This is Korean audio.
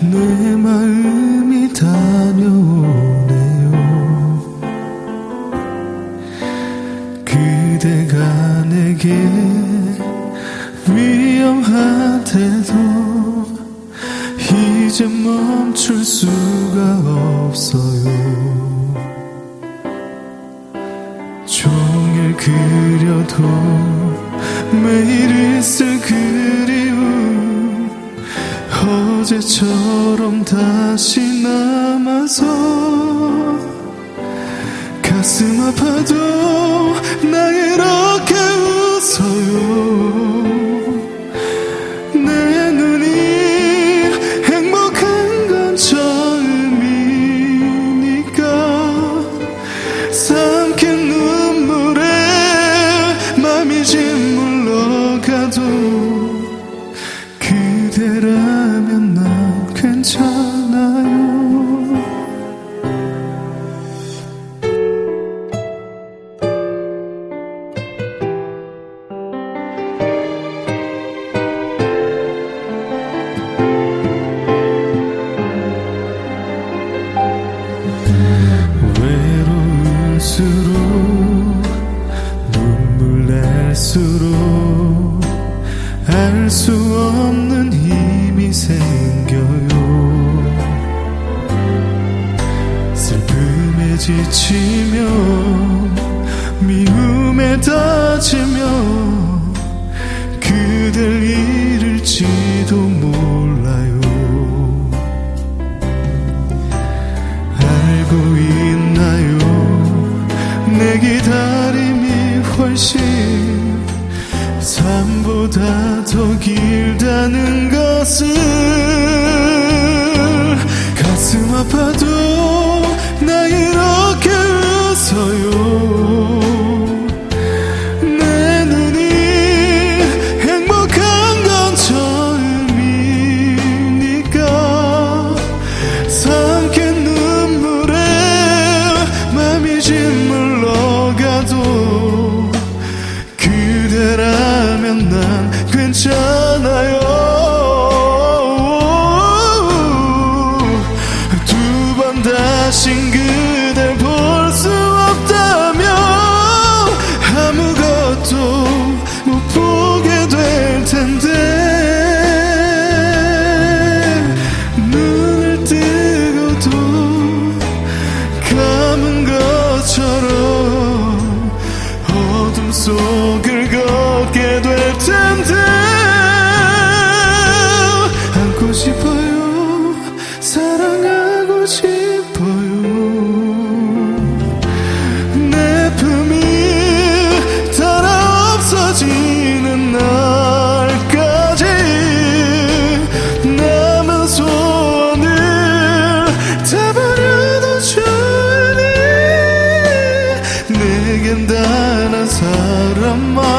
내 마음이 다녀오네요. 그대가 내게 위험하대도 이제 멈출 수가 없어요. 종일 그려도 매일 있을 그림 어제처럼 다시 남아서 가슴 아파도 나 이렇게 웃어요. 내 눈이 행복한 건 처음이니까 삼킨 눈물에 맘이 짓물러 가도 그대라면 난 괜찮아요. 외로울수록 눈물 날수록 알수 지치며 미움에 다지며 그댈 잃을지도 몰라요. 알고 있나요? 내 기다림이 훨씬 삶보다 더 길다는 것을 웃어요. 내 눈이 행복한 건 처음이니까 삼킨 눈물에 맘이 짓물러가도 그대라면 난 괜찮아요 எந்த சாரம்மா